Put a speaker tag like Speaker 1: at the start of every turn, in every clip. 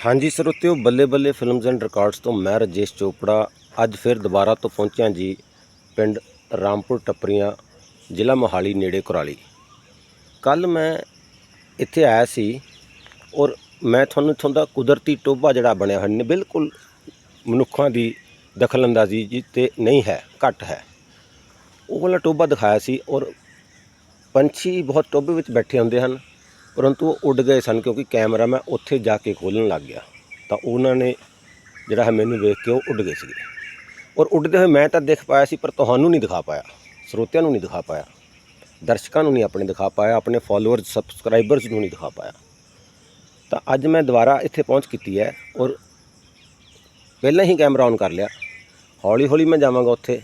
Speaker 1: ਹਾਂਜੀ ਸਰੋਤਿਓ ਬੱਲੇ ਬੱਲੇ ਫਿਲਮਜ਼ ਐਂਡ ਰਿਕਾਰਡਸ ਤੋਂ ਮੈਂ ਰਜੇਸ਼ ਚੋਪੜਾ ਅੱਜ ਫਿਰ ਦੁਬਾਰਾ ਤੋਂ ਪਹੁੰਚਿਆ ਜੀ ਪਿੰਡ ਰਾਮਪੁਰ ਟੱਪਰੀਆਂ, ਜ਼ਿਲ੍ਹਾ ਮੋਹਾਲੀ, ਨੇੜੇ ਕੁਰਾਲੀ। ਕੱਲ ਮੈਂ ਇੱਥੇ ਆਇਆ ਸੀ ਔਰ ਮੈਂ ਤੁਹਾਨੂੰ ਇੱਥੋਂ ਦਾ ਕੁਦਰਤੀ ਟੋਭਾ ਜਿਹੜਾ ਬਣਿਆ ਹੋਇਆ ਨੇ, ਬਿਲਕੁਲ ਮਨੁੱਖਾਂ ਦੀ ਦਖਲਅੰਦਾਜ਼ੀ ਜੀ ਤੇ ਨਹੀਂ ਹੈ, ਘੱਟ ਹੈ। ਉਹ ਵਾਲਾ ਟੋਭਾ ਦਿਖਾਇਆ ਸੀ ਔਰ ਪੰਛੀ ਬਹੁਤ ਟੋਭੇ ਵਿੱਚ ਬੈਠੇ ਹੁੰਦੇ ਹਨ। ਪਰੰਤੂ ਉਹ ਉੱਡ ਗਏ ਸਨ ਕਿਉਂਕਿ ਕੈਮਰਾ ਮੈਂ ਉੱਥੇ ਜਾ ਕੇ ਖੋਲਣ ਲੱਗ ਗਿਆ। ਤਾਂ ਉਹਨਾਂ ਨੇ ਜਿਹੜਾ ਹੈ ਮੈਨੂੰ ਵੇਖ ਕੇ ਉਹ ਉੱਡ ਗਏ ਸੀਗੇ। ਔਰ ਉੱਡਦੇ ਹੋਏ ਮੈਂ ਤਾਂ ਦੇਖ ਪਾਇਆ ਸੀ ਪਰ ਤੁਹਾਨੂੰ ਨਹੀਂ ਦਿਖਾ ਪਾਇਆ। ਸਰੋਤਿਆਂ ਨੂੰ ਨਹੀਂ ਦਿਖਾ ਪਾਇਆ। ਦਰਸ਼ਕਾਂ ਨੂੰ ਨਹੀਂ ਆਪਣੇ ਦਿਖਾ ਪਾਇਆ। ਆਪਣੇ ਫਾਲੋਅਰਸ ਸਬਸਕ੍ਰਾਈਬਰਸ ਨੂੰ ਨਹੀਂ ਦਿਖਾ ਪਾਇਆ। ਤਾਂ ਅੱਜ ਮੈਂ ਦੁਬਾਰਾ ਇੱਥੇ ਪਹੁੰਚ ਕੀਤੀ ਹੈ ਔਰ ਪਹਿਲਾਂ ਹੀ ਕੈਮਰਾ ਔਨ ਕਰ ਲਿਆ। ਹੌਲੀ ਹੌਲੀ ਮੈਂ ਜਾਵਾਂਗਾ ਉੱਥੇ।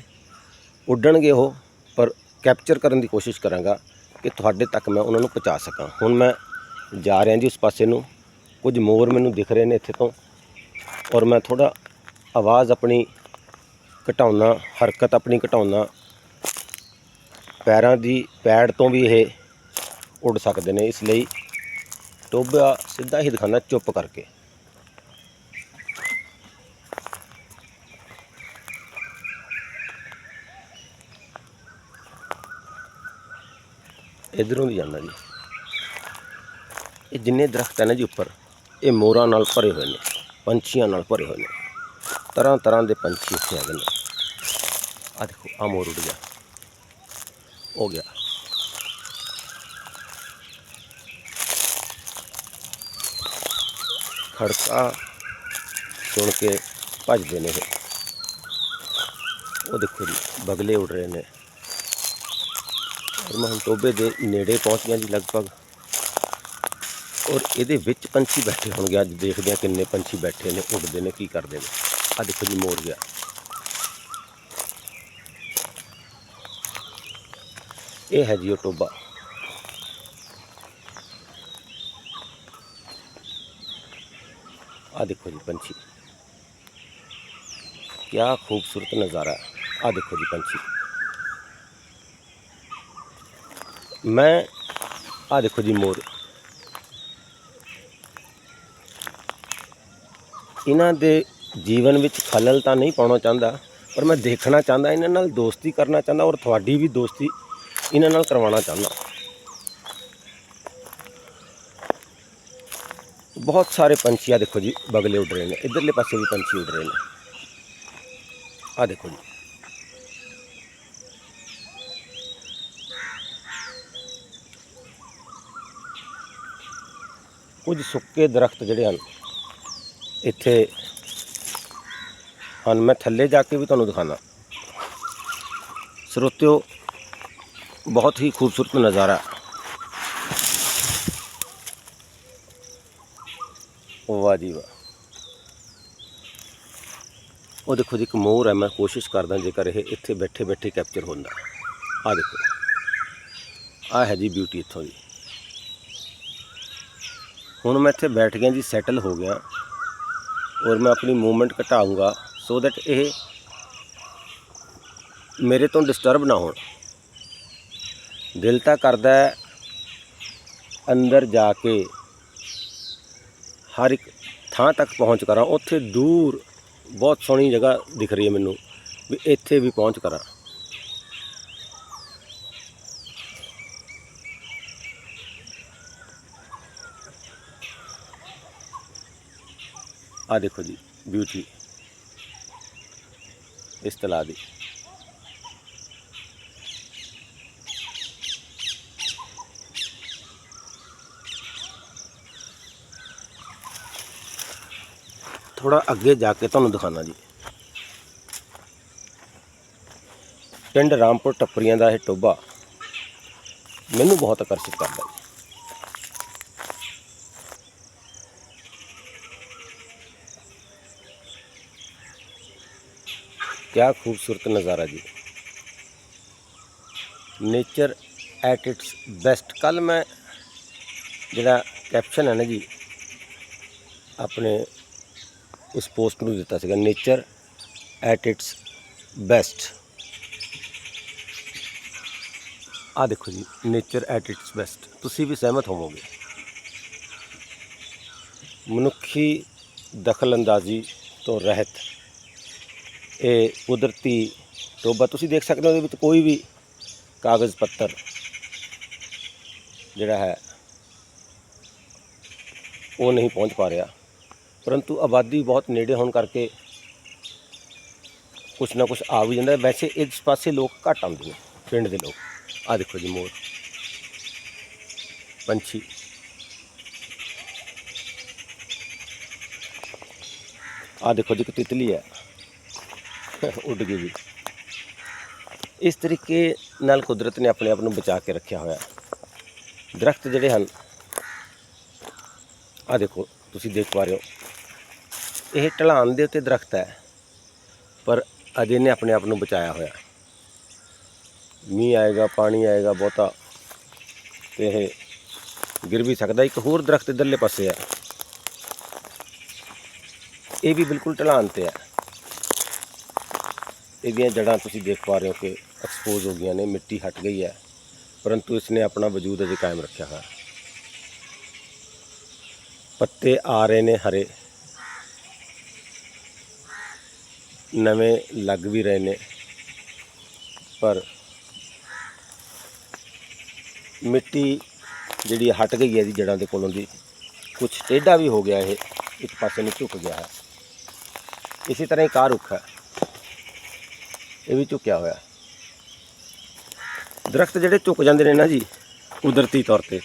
Speaker 1: ਉੱਡਣਗੇ ਉਹ, ਪਰ ਕੈਪਚਰ ਕਰਨ ਦੀ ਕੋਸ਼ਿਸ਼ ਕਰਾਂਗਾ। ਕਿ ਤੁਹਾਡੇ ਤੱਕ ਮੈਂ ਉਹਨਾਂ ਨੂੰ ਪਹੁੰਚਾ ਸਕਾਂ। ਹੁਣ ਮੈਂ ਜਾ ਰਿਹਾ ਜੀ ਉਸ ਪਾਸੇ ਨੂੰ। ਕੁਝ ਮੋਰ ਮੈਨੂੰ ਦਿਖ ਰਹੇ ਨੇ ਇੱਥੇ ਤੋਂ। ਔਰ ਮੈਂ ਥੋੜਾ ਆਵਾਜ਼ ਆਪਣੀ ਘਟਾਉਣਾ, ਹਰਕਤ ਆਪਣੀ ਘਟਾਉਣਾ, ਪੈਰਾਂ ਦੀ ਪੈੜ ਤੋਂ ਵੀ ਇਹ ਉੱਡ ਸਕਦੇ ਨੇ। ਇਸ ਲਈ ਟੋਭਾ ਸਿੱਧਾ ਹੀ ਦਿਖਾਣਾ ਚੁੱਪ ਕਰਕੇ। ਇਧਰੋਂ ਦੀ ਜਾਂਦਾ ਜੀ। ਇਹ ਜਿੰਨੇ ਦਰਖਤ ਹਨ ਜੀ ਉੱਪਰ, ਇਹ ਮੋਰਾਂ ਨਾਲ ਭਰੇ ਹੋਏ ਨੇ, ਪੰਛੀਆਂ ਨਾਲ ਭਰੇ ਹੋਏ ਨੇ। ਤਰ੍ਹਾਂ ਤਰ੍ਹਾਂ ਦੇ ਪੰਛੀ ਇੱਥੇ ਹੈਗੇ ਨੇ। ਆ ਦੇਖੋ ਆ ਮੋਰ ਉੱਡ ਗਿਆ। ਹੋ ਗਿਆ। ਖੜਕਾ ਸੁਣ ਕੇ ਭੱਜਦੇ ਨੇ ਇਹ। ਉਹ ਦੇਖੋ ਜੀ, ਬਗਲੇ ਉੱਡ ਰਹੇ ਨੇ। ਔਰ ਮੈਂ ਹੁਣ ਟੋਬੇ ਦੇ ਨੇੜੇ ਪਹੁੰਚ ਗਿਆ ਜੀ ਲਗਭਗ। ਔਰ ਇਹਦੇ ਵਿੱਚ ਪੰਛੀ ਬੈਠੇ ਹੋਣਗੇ। ਅੱਜ ਦੇਖਦੇ ਆ ਕਿੰਨੇ ਪੰਛੀ ਬੈਠੇ ਨੇ, ਉੱਡਦੇ ਨੇ, ਕੀ ਕਰਦੇ ਨੇ। ਆ ਦੇਖੋ ਜੀ ਮੋਰ ਗਿਆ ਇਹ ਹੈ ਜੀ ਉਹ ਟੋਬਾ। ਆ ਦੇਖੋ ਜੀ ਪੰਛੀ। ਕੀ ਖੂਬਸੂਰਤ ਨਜ਼ਾਰਾ। ਆ ਦੇਖੋ ਜੀ ਪੰਛੀ। ਮੈਂ ਆ ਦੇਖੋ ਜੀ ਮੋਰ। ਇਹਨਾਂ ਦੇ ਜੀਵਨ ਵਿੱਚ ਖਲਲ ਤਾਂ ਨਹੀਂ ਪਾਉਣਾ ਚਾਹੁੰਦਾ, ਪਰ ਮੈਂ ਦੇਖਣਾ ਚਾਹੁੰਦਾ, ਇਹਨਾਂ ਨਾਲ ਦੋਸਤੀ ਕਰਨਾ ਚਾਹੁੰਦਾ ਔਰ ਤੁਹਾਡੀ ਵੀ ਦੋਸਤੀ ਇਹਨਾਂ ਨਾਲ ਕਰਵਾਉਣਾ ਚਾਹੁੰਦਾ। ਬਹੁਤ ਸਾਰੇ ਪੰਛੀ ਆ ਦੇਖੋ ਜੀ, ਬਗਲੇ ਉੱਡ ਰਹੇ ਨੇ, ਇਧਰਲੇ ਪਾਸੇ ਵੀ ਪੰਛੀ ਉੱਡ ਰਹੇ ਨੇ। ਆ ਦੇਖੋ ਜੀ। ਕੁਝ ਸੁੱਕੇ ਦਰਖਤ ਜਿਹੜੇ ਹਨ, ਇੱਥੇ ਹਨ। ਮੈਂ ਥੱਲੇ ਜਾ ਕੇ ਵੀ ਤੁਹਾਨੂੰ ਦਿਖਾਣਾ ਸਰੋਤਿਓ, ਬਹੁਤ ਹੀ ਖੂਬਸੂਰਤ ਨਜ਼ਾਰਾ। ਵਾਹ ਜੀ ਵਾਹ। ਉਹ ਦੇਖੋ ਜੀ, ਇੱਕ ਮੋਰ ਹੈ, ਮੈਂ ਕੋਸ਼ਿਸ਼ ਕਰਦਾ ਜੇਕਰ ਇਹ ਇੱਥੇ ਬੈਠੇ ਬੈਠੇ ਕੈਪਚਰ ਹੁੰਦਾ। ਆ ਦੇਖੋ। ਆ ਹੈ ਜੀ ਬਿਊਟੀ ਇੱਥੋਂ ਦੀ। ਹੁਣ ਮੈਂ ਇੱਥੇ ਬੈਠ ਗਿਆ ਜੀ ਸੈਟਲ ਹੋ ਗਿਆ। ਔਰ ਮੈਂ ਆਪਣੀ ਮੂਵਮੈਂਟ ਘਟਾਉਂਗਾ ਸੋ ਦੈਟ ਇਹ ਮੇਰੇ ਤੋਂ ਡਿਸਟਰਬ ਨਾ ਹੋਣ। ਦਿਲ ਤਾਂ ਕਰਦਾ ਹੈ ਅੰਦਰ ਜਾ ਕੇ ਹਰ ਇੱਕ ਥਾਂ ਤੱਕ ਪਹੁੰਚ ਕਰਾਂ। ਉੱਥੇ ਦੂਰ ਬਹੁਤ ਸੋਹਣੀ ਜਗ੍ਹਾ ਦਿਖ ਰਹੀ ਹੈ ਮੈਨੂੰ, ਵੀ ਇੱਥੇ ਵੀ ਪਹੁੰਚ ਕਰਾਂ। ਆ ਦੇਖੋ ਜੀ ਬਿਊਟੀ ਇਸ ਤਲਾਅ ਦੀ। ਥੋੜਾ ਅੱਗੇ ਜਾ ਕੇ ਤੁਹਾਨੂੰ ਦਿਖਾਣਾ ਜੀ। ਪਿੰਡ ਰਾਮਪੁਰ ਟੱਪਰੀਆਂ ਦਾ ਇਹ ਟੋਬਾ ਮੈਨੂੰ ਬਹੁਤ ਆਕਰਸ਼ਿਤ ਕਰਦਾ ਜੀ। ਕਿਆ ਖੂਬਸੂਰਤ ਨਜ਼ਾਰਾ ਜੀ। ਨੇਚਰ ਐਟ ਇਟਸ ਬੈਸਟ ਕੱਲ ਮੈਂ ਜਿਹੜਾ ਕੈਪਸ਼ਨ ਹੈ ਨਾ ਜੀ, ਆਪਣੇ ਉਸ ਪੋਸਟ ਨੂੰ ਦਿੱਤਾ ਸੀਗਾ ਨੇਚਰ ਐਟ ਇਟਸ ਬੈਸਟ ਆ ਦੇਖੋ ਜੀ ਨੇਚਰ ਐਟ ਇਟਸ ਬੈਸਟ ਤੁਸੀਂ ਵੀ ਸਹਿਮਤ ਹੋਵੋਗੇ। ਮਨੁੱਖੀ ਦਖਲਅੰਦਾਜ਼ੀ ਤੋਂ ਰਹਿਤ ਇਹ ਕੁਦਰਤੀ ਟੋਬਾ, ਤੁਸੀਂ ਦੇਖ ਸਕਦੇ ਹੋ ਇਹਦੇ ਵਿੱਚ ਕੋਈ ਵੀ ਕਾਗਜ਼ ਪੱਤਰ ਜਿਹੜਾ ਹੈ, ਉਹ ਨਹੀਂ ਪਹੁੰਚ ਪਾ ਰਿਹਾ। ਪਰੰਤੂ ਆਬਾਦੀ ਬਹੁਤ ਨੇੜੇ ਹੋਣ ਕਰਕੇ ਕੁਛ ਨਾ ਕੁਛ ਆ ਵੀ ਜਾਂਦਾ ਵੈਸੇ ਇਸ ਪਾਸੇ ਲੋਕ ਘੱਟ ਆਉਂਦੇ ਨੇ, ਪਿੰਡ ਦੇ ਲੋਕ। ਆ ਦੇਖੋ ਜੀ ਮੋਰ, ਪੰਛੀ। ਆ ਦੇਖੋ ਜੀ ਇੱਕ ਤਿਤਲੀ ਹੈ। ਉੱਡ ਗਈ ਜੀ। ਇਸ ਤਰੀਕੇ ਨਾਲ ਕੁਦਰਤ ਨੇ ਆਪਣੇ ਆਪ ਨੂੰ ਬਚਾ ਕੇ ਰੱਖਿਆ ਹੋਇਆ। ਹੈ। ਦਰਖਤ ਜਿਹੜੇ ਹਨ ਆ ਦੇਖੋ, ਤੁਸੀਂ ਦੇਖ ਪਾ ਰਹੇ ਹੋ। ਇਹ ਢਲਾਨ ਦੇ ਉੱਤੇ ਦਰਖਤ ਹੈ, ਪਰ ਅਜੇ ਨੇ ਆਪਣੇ ਆਪ ਨੂੰ ਬਚਾਇਆ ਹੋਇਆ। ਮੀਂਹ ਆਏਗਾ, ਪਾਣੀ ਆਏਗਾ ਬਹੁਤਾ, ਤੇ ਇਹ ਗਿਰ ਵੀ ਸਕਦਾ। ਇੱਕ ਹੋਰ ਦਰਖਤ ਇਧਰਲੇ ਪਾਸੇ ਹੈ। ਇਹ ਵੀ ਬਿਲਕੁਲ ਢਲਾਨ ਤੇ ਹੈ। ਇਹਦੀਆਂ ਜੜ੍ਹਾਂ ਤੁਸੀਂ ਦੇਖ ਪਾ ਰਹੇ ਹੋ ਕਿ ਐਕਸਪੋਜ਼ ਹੋ ਗਈਆਂ ਨੇ, ਮਿੱਟੀ ਹਟ ਗਈ ਹੈ, ਪਰੰਤੂ ਇਸ ਨੇ ਆਪਣਾ ਵਜੂਦ ਅਜੇ ਕਾਇਮ ਰੱਖਿਆ ਹੋਇਆ ਪੱਤੇ ਆ ਰਹੇ ਨੇ ਹਰੇ, ਨਵੇਂ ਲੱਗ ਵੀ ਰਹੇ ਨੇ, ਪਰ ਮਿੱਟੀ ਜਿਹੜੀ ਹਟ ਗਈ ਹੈ ਦੀ ਜੜ੍ਹਾਂ ਦੇ ਕੋਲੋਂ ਦੀ ਕੁਝ ਟੇਢਾ ਵੀ ਹੋ ਗਿਆ ਇਹ, ਇੱਕ ਪਾਸੇ ਨੂੰ ਝੁਕ ਗਿਆ ਹੈ। ਇਸੇ ਤਰ੍ਹਾਂ ਹੀ ਕਾਰ ਰੁੱਖ ਹੈ। ਇਹ ਵੀ ਝੁਕਿਆ ਹੋਇਆ। ਹੈ। ਦਰਖਤ ਜਿਹੜੇ ਝੁਕ ਜਾਂਦੇ ਨੇ ਨਾ ਜੀ, ਕੁਦਰਤੀ ਤੌਰ ਤੇ।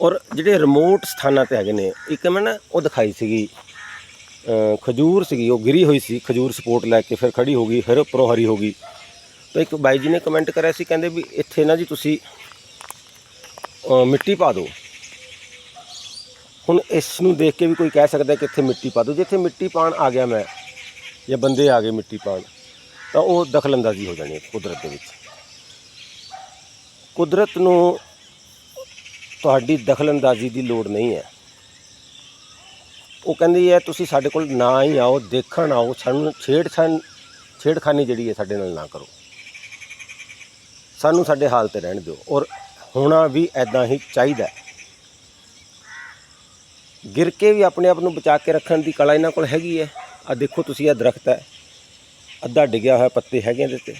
Speaker 1: ਔਰ ਜਿਹੜੇ ਰਿਮੋਟ ਸਥਾਨਾਂ ਤੇ ਹੈਗੇ ਨੇ, ਇੱਕ ਮੈਂ ਨਾ ਉਹ ਦਿਖਾਈ ਸੀਗੀ। ਖਜੂਰ ਸੀਗੀ, ਉਹ ਗਿਰੀ ਹੋਈ ਸੀ, ਖਜੂਰ ਸਪੋਰਟ ਲੈ ਕੇ ਫਿਰ ਖੜੀ ਹੋ ਗਈ, ਫਿਰ ਉੱਪਰੋਂ ਹਰੀ ਹੋ ਗਈ। ਤਾਂ ਇੱਕ ਬਾਈ ਜੀ ਨੇ ਕਮੈਂਟ ਕਰਿਆ ਸੀ, ਕਹਿੰਦੇ ਵੀ ਇੱਥੇ ਨਾ ਜੀ ਤੁਸੀਂ ਮਿੱਟੀ ਪਾ ਦਿਓ। ਹੁਣ ਇਸ ਨੂੰ ਦੇਖ ਕੇ ਵੀ ਕੋਈ ਕਹਿ ਸਕਦਾ ਕਿ ਇੱਥੇ ਮਿੱਟੀ ਪਾ ਦਿਓ। ਜਿੱਥੇ ਮਿੱਟੀ ਪਾਣ ਆ ਗਿਆ ਮੈਂ, ਜਾਂ ਬੰਦੇ ਆ ਗਏ ਮਿੱਟੀ ਪਾਣ ਤਾਂ ਉਹ ਦਖਲਅੰਦਾਜ਼ੀ ਹੋ ਜਾਣੀ ਹੈ ਕੁਦਰਤ ਦੇ ਵਿੱਚ। ਕੁਦਰਤ ਨੂੰ ਤੁਹਾਡੀ ਦਖਲਅੰਦਾਜ਼ੀ ਦੀ ਲੋੜ ਨਹੀਂ ਹੈ। ਉਹ ਕਹਿੰਦੀ ਹੈ, ਤੁਸੀਂ ਸਾਡੇ ਕੋਲ ਨਾ ਹੀ ਆਓ, ਦੇਖਣ ਆਓ, ਸਾਨੂੰ ਛੇੜਖਾਨ ਛੇੜਖਾਨੀ ਜਿਹੜੀ ਹੈ ਸਾਡੇ ਨਾਲ ਨਾ ਕਰੋ। ਸਾਨੂੰ ਸਾਡੇ ਹਾਲ ਤੇ ਰਹਿਣ ਦਿਓ ਔਰ ਹੋਣਾ ਵੀ ਐਦਾਂ ਹੀ ਚਾਹੀਦਾ ਹੈ। ਗਿਰ ਕੇ ਵੀ ਆਪਣੇ ਆਪ ਨੂੰ ਬਚਾ ਕੇ ਰੱਖਣ ਦੀ ਕਲਾ ਇਹਨਾਂ ਕੋਲ ਹੈਗੀ ਹੈ। ਆ ਦੇਖੋ ਤੁਸੀਂ ਇਹ ਦਰਖਤ ਹੈ। ਅੱਧਾ ਡਿੱਗਿਆ ਹੋਇਆ ਪੱਤੇ ਹੈਗੇ ਇਹਦੇ ਤੇ।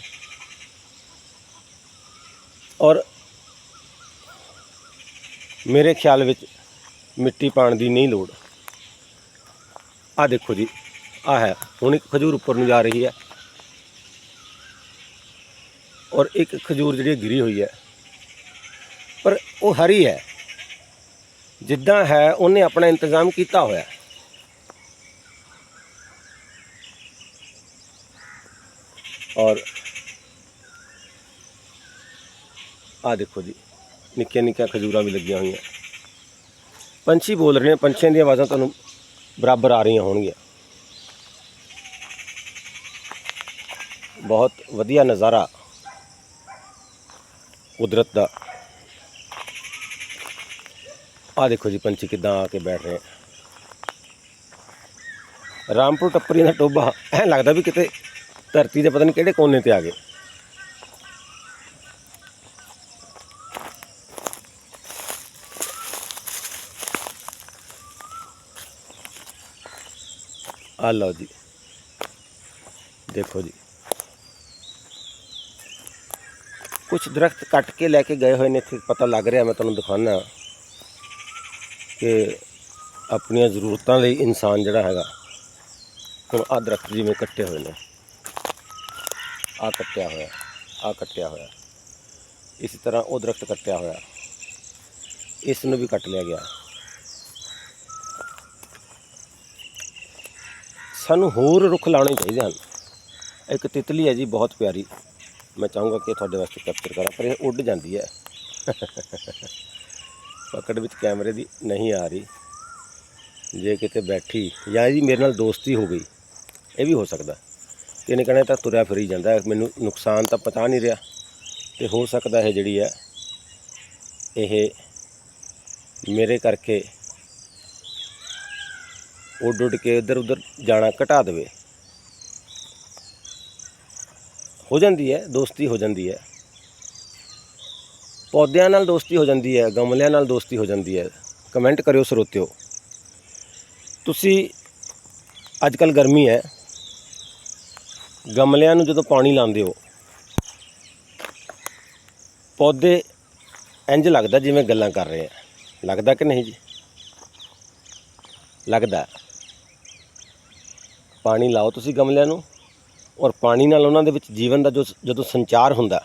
Speaker 1: ਔਰ ਮੇਰੇ ਖਿਆਲ ਵਿੱਚ ਮਿੱਟੀ ਪਾਣ ਦੀ ਨਹੀਂ ਲੋੜ। ਆ ਦੇਖੋ ਜੀ ਆ ਹੈ। ਹੁਣ ਇੱਕ ਖਜੂਰ ਉੱਪਰ ਨੂੰ ਜਾ ਰਹੀ ਹੈ। ਔਰ ਇੱਕ ਖਜੂਰ ਜਿਹੜੀ ਗਿਰੀ ਹੋਈ ਹੈ। ਪਰ ਉਹ ਹਰੀ ਹੈ। ਜਿੱਦਾਂ ਹੈ, ਉਹਨੇ ਆਪਣਾ ਇੰਤਜ਼ਾਮ ਕੀਤਾ ਹੋਇਆ। ਔਰ ਆ ਦੇਖੋ ਜੀ, ਨਿੱਕੀਆਂ ਨਿੱਕੀਆਂ ਖਜੂਰਾਂ ਵੀ ਲੱਗੀਆਂ ਹੋਈਆਂ। ਪੰਛੀ ਬੋਲ ਰਹੇ ਨੇ, ਪੰਛੀਆਂ ਦੀਆਂ ਆਵਾਜ਼ਾਂ ਤੁਹਾਨੂੰ ਬਰਾਬਰ ਆ ਰਹੀਆਂ ਹੋਣਗੀਆਂ। ਬਹੁਤ ਵਧੀਆ ਨਜ਼ਾਰਾ ਕੁਦਰਤ ਦਾ। ਆ ਦੇਖੋ ਜੀ, ਪੰਛੀ ਕਿਦਾਂ ਆ ਕੇ ਬੈਠ ਰਹੇ ਰਾਮਪੁਰ ਟੱਪਰੀ ਦਾ ਟੋਬਾ ਐ ਲੱਗਦਾ ਵੀ ਕਿਤੇ ਧਰਤੀ ਦੇ ਪਤਾ ਨਹੀਂ ਕਿਹੜੇ ਕੋਨੇ ਤੇ ਆ ਗਏ। ਆ ਲਓ ਜੀ। ਦੇਖੋ ਜੀ। ਕੁਝ ਦਰਖਤ ਕੱਟ ਕੇ ਲੈ ਕੇ ਗਏ ਹੋਏ ਨੇ, ਇੱਥੇ ਪਤਾ ਲੱਗ ਰਿਹਾ, ਮੈਂ ਤੁਹਾਨੂੰ ਦਿਖਾਉਣਾ ਕਿ ਆਪਣੀਆਂ ਜ਼ਰੂਰਤਾਂ ਲਈ ਇਨਸਾਨ ਜਿਹੜਾ ਹੈਗਾ, ਹੁਣ ਆਹ ਦਰਖਤ ਜਿਵੇਂ ਕੱਟੇ ਹੋਏ ਨੇ। ਆ ਕੱਟਿਆ ਹੋਇਆ, ਆ ਕੱਟਿਆ ਹੋਇਆ। ਇਸੇ ਤਰ੍ਹਾਂ ਉਹ ਦਰਖਤ ਕੱਟਿਆ ਹੋਇਆ। ਇਸ ਨੂੰ ਵੀ ਕੱਟ ਲਿਆ ਗਿਆ। ਸਾਨੂੰ ਹੋਰ ਰੁੱਖ ਲਾਉਣੇ ਚਾਹੀਦੇ ਹਨ। ਇੱਕ ਤਿਤਲੀ ਹੈ ਜੀ, ਬਹੁਤ ਪਿਆਰੀ। ਮੈਂ ਚਾਹੂੰਗਾ ਕਿ ਤੁਹਾਡੇ ਵਾਸਤੇ ਕੈਪਚਰ ਕਰਾਂ, ਪਰ ਇਹ ਉੱਡ ਜਾਂਦੀ ਹੈ। ਪਕੜ ਵਿੱਚ ਕੈਮਰੇ ਦੀ ਨਹੀਂ ਆ ਰਹੀ। ਜੇ ਕਿਤੇ ਬੈਠੀ, ਜਾਂ ਜੀ ਮੇਰੇ ਨਾਲ ਦੋਸਤੀ ਹੋ ਗਈ, ਇਹ ਵੀ ਹੋ ਸਕਦਾ। ਤੇ ਇਹਨੇ ਕਹਿਣਾ ਤਾਂ ਤੁਰਿਆ ਫਿਰੀ ਜਾਂਦਾ ਮੈਨੂੰ ਨੁਕਸਾਨ ਤਾਂ ਪਤਾ ਨਹੀਂ ਰਿਹਾ। ਤੇ ਹੋ ਸਕਦਾ ਹੈ ਜਿਹੜੀ ਹੈ, ਇਹ ਮੇਰੇ ਕਰਕੇ ਉੱਡ ਉੱਡ ਕੇ ਇੱਧਰ ਉੱਧਰ ਜਾਣਾ ਘਟਾ ਦੇਵੇ। ਹੋ ਜਾਂਦੀ ਹੈ, ਦੋਸਤੀ ਹੋ ਜਾਂਦੀ ਹੈ। ਪੌਦਿਆਂ ਨਾਲ ਦੋਸਤੀ ਹੋ ਜਾਂਦੀ ਹੈ, ਗਮਲਿਆਂ ਨਾਲ ਦੋਸਤੀ ਹੋ ਜਾਂਦੀ ਹੈ। ਕਮੈਂਟ ਕਰਿਓ, ਸਰੋਤਿਓ। ਤੁਸੀਂ, ਅੱਜ ਕੱਲ ਗਰਮੀ ਹੈ। ਗਮਲਿਆਂ ਨੂੰ ਜਦੋਂ ਪਾਣੀ ਲਾਉਂਦੇ ਹੋ, ਪੌਦੇ ਇੰਜ ਲੱਗਦਾ ਜਿਵੇਂ ਗੱਲਾਂ ਕਰ ਰਹੇ ਆ। ਲੱਗਦਾ ਕਿ ਨਹੀਂ ਜੀ? ਲੱਗਦਾ। ਪਾਣੀ ਲਾਓ ਤੁਸੀਂ ਗਮਲਿਆਂ ਨੂੰ ਔਰ ਪਾਣੀ ਨਾਲ ਉਹਨਾਂ ਦੇ ਵਿੱਚ ਜੀਵਨ ਦਾ ਜੋ ਜਦੋਂ ਸੰਚਾਰ ਹੁੰਦਾ,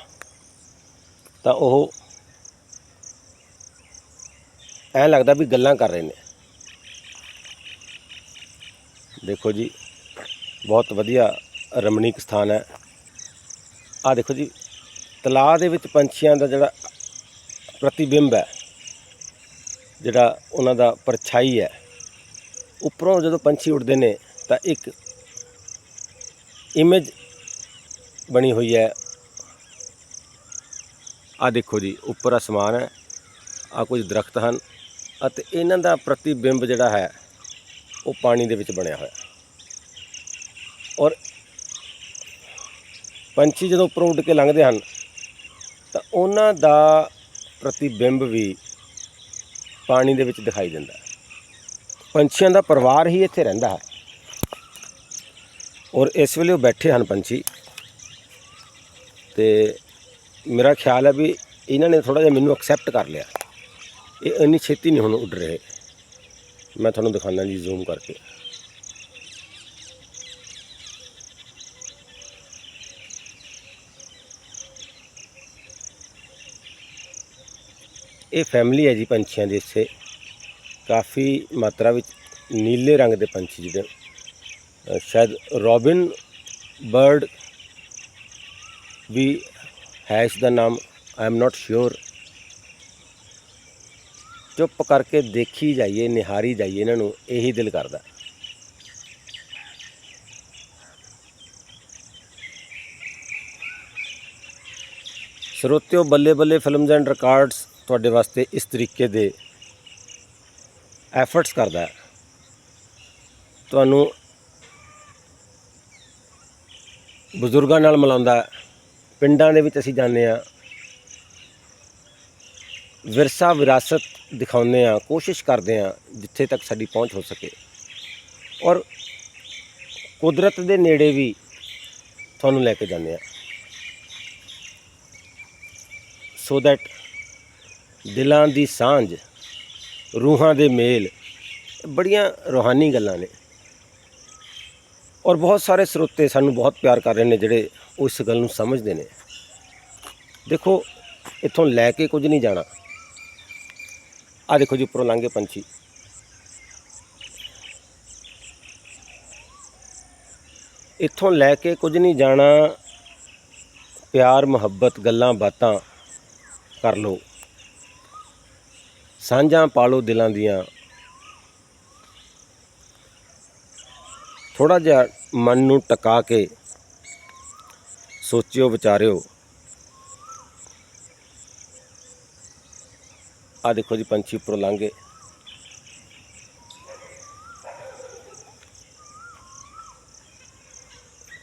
Speaker 1: ਤਾਂ ਉਹ ਐਂ ਲੱਗਦਾ ਵੀ ਗੱਲਾਂ ਕਰ ਰਹੇ ਨੇ। ਦੇਖੋ ਜੀ, ਬਹੁਤ ਵਧੀਆ ਰਮਣੀਕ ਸਥਾਨ ਹੈ। ਆ ਦੇਖੋ ਜੀ, ਤਲਾਅ ਦੇ ਵਿੱਚ ਪੰਛੀਆਂ ਦਾ ਜਿਹੜਾ ਪ੍ਰਤੀਬਿੰਬ ਹੈ, ਜਿਹੜਾ ਉਹਨਾਂ ਦਾ ਪਰਛਾਈ ਹੈ। ਉੱਪਰੋਂ ਜਦੋਂ ਪੰਛੀ ਉੱਡਦੇ ਨੇ, ਤਾਂ ਇੱਕ ਇਮੇਜ ਬਣੀ ਹੋਈ ਹੈ। ਆ ਦੇਖੋ ਜੀ, ਉੱਪਰ ਅਸਮਾਨ ਹੈ ਆ ਕੁਝ ਦਰਖਤ ਹਨ ਅਤੇ ਇਹਨਾਂ ਦਾ ਪ੍ਰਤੀਬਿੰਬ ਜਿਹੜਾ ਹੈ, ਉਹ ਪਾਣੀ ਦੇ ਵਿੱਚ ਬਣਿਆ ਹੋਇਆ ਔਰ ਪੰਛੀ ਜਦੋਂ ਉੱਪਰੋਂ ਉੱਡ ਕੇ ਲੰਘਦੇ ਹਨ, ਤਾਂ ਉਹਨਾਂ ਦਾ ਪ੍ਰਤੀਬਿੰਬ ਵੀ ਪਾਣੀ ਦੇ ਵਿੱਚ ਦਿਖਾਈ ਦਿੰਦਾ ਹੈ। ਪੰਛੀਆਂ ਦਾ ਪਰਿਵਾਰ ਹੀ ਇੱਥੇ ਰਹਿੰਦਾ ਹੈ। ਔਰ ਇਸ ਵੇਲੇ ਉਹ ਬੈਠੇ ਹਨ ਪੰਛੀ। ਤੇ ਮੇਰਾ ਖਿਆਲ ਹੈ ਵੀ ਇਹਨਾਂ ਨੇ ਥੋੜਾ ਜਿਹਾ ਮੈਨੂੰ ਐਕਸੈਪਟ ਕਰ ਲਿਆ। ਇਹ ਇੰਨੀ ਛੇਤੀ ਨਹੀਂ ਹੁਣ ਉੱਡ ਰਹੇ। ਮੈਂ ਤੁਹਾਨੂੰ ਦਿਖਾਉਂਦਾ ਜੀ ਜ਼ੂਮ ਕਰਕੇ। ਇਹ ਫੈਮਿਲੀ ਹੈ ਜੀ ਪੰਛੀਆਂ ਦੀ ਇੱਥੇ। ਕਾਫੀ ਮਾਤਰਾ ਵਿੱਚ ਨੀਲੇ ਰੰਗ ਦੇ ਪੰਛੀ ਜਿਹਦੇ। ਸ਼ਾਇਦ ਰੋਬਿਨ ਬਰਡ ਵੀ ਹੈ ਇਸ ਦਾ ਨਾਮ ਆਈ ਐਮ ਨਾਟ ਸ਼ੋਰ ਚੁੱਪ ਕਰਕੇ ਦੇਖੀ ਜਾਈਏ, ਨਿਹਾਰੀ ਜਾਈਏ ਇਹਨਾਂ ਨੂੰ, ਇਹੀ ਦਿਲ ਕਰਦਾ। ਸਰੋਤਿਓ ਬੱਲੇ ਬੱਲੇ ਫਿਲਮਜ਼ ਐਂਡ ਰਿਕਾਰਡਸ ਤੁਹਾਡੇ ਵਾਸਤੇ ਇਸ ਤਰੀਕੇ ਦੇ ਐਫਰਟਸ ਕਰਦਾ ਹੈ। ਤੁਹਾਨੂੰ ਬਜ਼ੁਰਗਾਂ ਨਾਲ ਮਿਲਾਉਂਦਾ ਪਿੰਡਾਂ ਦੇ ਵਿੱਚ ਅਸੀਂ ਜਾਂਦੇ ਆ ਵਿਰਸਾ ਵਿਰਾਸਤ ਦਿਖਾਉਂਦੇ ਆ ਕੋਸ਼ਿਸ਼ ਕਰਦੇ ਆ ਜਿੱਥੇ ਤੱਕ ਸਾਡੀ ਪਹੁੰਚ ਹੋ ਸਕੇ। ਔਰ ਕੁਦਰਤ ਦੇ ਨੇੜੇ ਵੀ ਤੁਹਾਨੂੰ ਲੈ ਕੇ ਜਾਂਦੇ ਆ ਸੋ ਦੈਟ ਦਿਲਾਂ ਦੀ ਸਾਂਝ, ਰੂਹਾਂ ਦੇ ਮੇਲ, ਬੜੀਆਂ ਰੂਹਾਨੀ ਗੱਲਾਂ ਨੇ। ਔਰ ਬਹੁਤ ਸਾਰੇ ਸਰੋਤੇ ਸਾਨੂੰ ਬਹੁਤ ਪਿਆਰ ਕਰ ਰਹੇ ਨੇ ਜਿਹੜੇ ਉਹ ਇਸ ਗੱਲ ਨੂੰ ਸਮਝਦੇ ਨੇ। ਦੇਖੋ, ਇੱਥੋਂ ਲੈ ਕੇ ਕੁਝ ਨਹੀਂ ਜਾਣਾ। ਆ ਦੇਖੋ ਜੀ ਉੱਪਰੋਂ ਲੰਘੇ ਪੰਛੀ। ਇੱਥੋਂ ਲੈ ਕੇ ਕੁਝ ਨਹੀਂ ਜਾਣਾ, ਪਿਆਰ ਮੁਹੱਬਤ ਗੱਲਾਂ ਬਾਤਾਂ ਕਰ ਲਓ। ਸਾਂਝਾਂ ਪਾਲੋ ਦਿਲਾਂ ਦੀਆਂ। ਥੋੜਾ ਜਿਹਾ ਮਨ ਨੂੰ ਟਿਕਾ ਕੇ ਸੋਚਿਓ, ਵਿਚਾਰਿਓ। ਆ ਦੇਖੋ ਜੀ, ਪੰਛੀ ਉੱਪਰੋਂ ਲੰਘੇ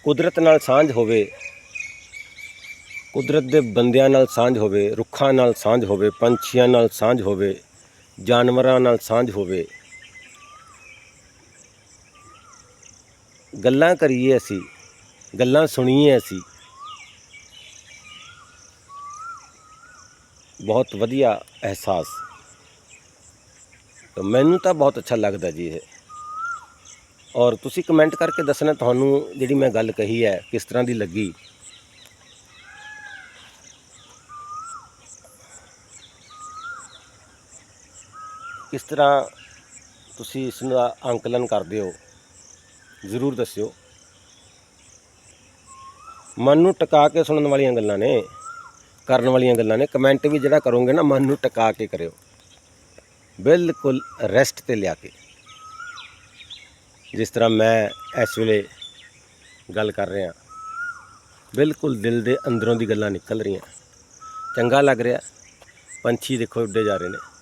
Speaker 1: ਕੁਦਰਤ ਨਾਲ ਸਾਂਝ ਹੋਵੇ, ਕੁਦਰਤ ਦੇ ਬੰਦਿਆਂ ਨਾਲ ਸਾਂਝ ਹੋਵੇ, ਰੁੱਖਾਂ ਨਾਲ ਸਾਂਝ ਹੋਵੇ, ਪੰਛੀਆਂ ਨਾਲ ਸਾਂਝ ਹੋਵੇ ਜਾਨਵਰਾਂ ਨਾਲ ਸਾਂਝ ਹੋਵੇ। ਗੱਲਾਂ ਕਰੀਏ ਅਸੀਂ, ਗੱਲਾਂ ਸੁਣੀਏ ਅਸੀਂ। ਬਹੁਤ ਵਧੀਆ ਅਹਿਸਾਸ। ਤਾਂ ਮੈਨੂੰ ਤਾਂ ਬਹੁਤ ਅੱਛਾ ਲੱਗਦਾ ਜੀ ਇਹ। ਔਰ ਤੁਸੀਂ ਕਮੈਂਟ ਕਰਕੇ ਦੱਸਣਾ, ਤੁਹਾਨੂੰ ਜਿਹੜੀ ਮੈਂ ਗੱਲ ਕਹੀ ਹੈ, ਕਿਸ ਤਰ੍ਹਾਂ ਦੀ ਲੱਗੀ। ਕਿਸ ਤਰ੍ਹਾਂ ਤੁਸੀਂ ਇਸ ਦਾ ਅੰਕਲਨ ਕਰਦੇ ਹੋ? ਜ਼ਰੂਰ ਦੱਸਿਓ। ਮਨ ਨੂੰ ਟਿਕਾ ਕੇ ਸੁਣਨ ਵਾਲੀਆਂ ਗੱਲਾਂ ਨੇ, ਕਰਨ ਵਾਲੀਆਂ ਗੱਲਾਂ ਨੇ। ਕਮੈਂਟ ਵੀ ਜਿਹੜਾ ਕਰੋਗੇ ਨਾ, ਮਨ ਨੂੰ ਟਿਕਾ ਕੇ ਕਰਿਓ। ਬਿਲਕੁਲ ਰੈਸਟ ਤੇ ਲਿਆ ਕੇ। ਜਿਸ ਤਰ੍ਹਾਂ ਮੈਂ ਇਸ ਵੇਲੇ ਗੱਲ ਕਰ ਰਿਹਾ। ਬਿਲਕੁਲ ਦਿਲ ਦੇ ਅੰਦਰੋਂ ਦੀ ਗੱਲਾਂ ਨਿਕਲ ਰਹੀਆਂ। ਚੰਗਾ ਲੱਗ ਰਿਹਾ। ਪੰਛੀ ਦੇਖੋ ਉੱਡੇ ਜਾ ਰਹੇ ਨੇ।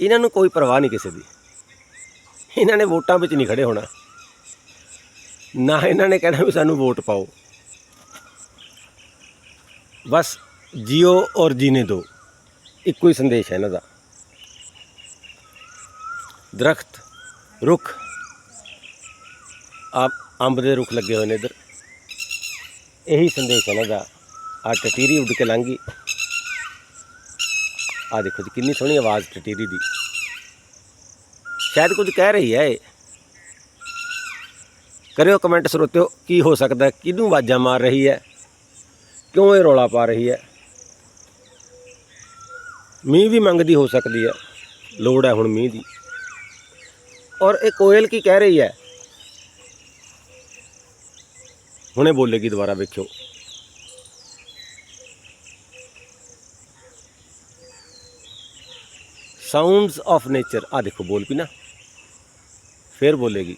Speaker 1: ਇਹਨਾਂ ਨੂੰ ਕੋਈ ਪਰਵਾਹ ਨਹੀਂ ਕਿਸੇ ਦੀ। ਇਹਨਾਂ ਨੇ ਵੋਟਾਂ ਵਿੱਚ ਨਹੀਂ ਖੜੇ ਹੋਣਾ। ਨਾ ਇਹਨਾਂ ਨੇ ਕਹਿਣਾ ਵੀ ਸਾਨੂੰ ਵੋਟ ਪਾਓ। ਬਸ ਜੀਓ ਔਰ ਜੀਨੇ ਦੋ। ਇੱਕੋ ਹੀ ਸੰਦੇਸ਼ ਹੈ ਇਹਨਾਂ ਦਾ। ਦਰਖਤ, ਰੁੱਖ। ਆਪ ਅੰਬ ਦੇ ਰੁੱਖ ਲੱਗੇ ਹੋਏ ਨੇ ਇੱਧਰ। ਇਹੀ ਸੰਦੇਸ਼ ਹੈ ਇਹਨਾਂ ਦਾ। ਆ ਟਟੀਰੀ ਉੱਡ ਕੇ ਲੰਘ ਆ ਦੇਖੋ ਜੀ, ਕਿੰਨੀ ਸੋਹਣੀ ਆਵਾਜ਼ ਟਟੀਰੀ ਦੀ। ਸ਼ਾਇਦ ਕੁਝ ਕਹਿ ਰਹੀ ਹੈ ਇਹ। ਕਰਿਓ ਕਮੈਂਟ ਸਰੋਤਿਓ, ਕੀ ਹੋ ਸਕਦਾ ਕਿਹਨੂੰ ਆਵਾਜ਼ਾਂ ਮਾਰ ਰਹੀ ਹੈ? ਕਿਉਂ ਇਹ ਰੌਲਾ ਪਾ ਰਹੀ ਹੈ? ਮੀਂਹ ਵੀ ਮੰਗਦੀ ਹੋ ਸਕਦੀ ਹੈ। ਲੋੜ ਹੈ ਹੁਣ ਮੀਂਹ ਦੀ। ਔਰ ਇਹ ਕੋਇਲ ਕੀ ਕਹਿ ਰਹੀ ਹੈ? ਹੁਣੇ ਬੋਲੇਗੀ ਦੁਬਾਰਾ ਵੇਖਿਓ। ਸਾਊਂਡਸ ਆਫ ਨੇਚਰ ਆ ਦੇਖੋ ਬੋਲ ਪਈ ਨਾ ਫਿਰ ਬੋਲੇਗੀ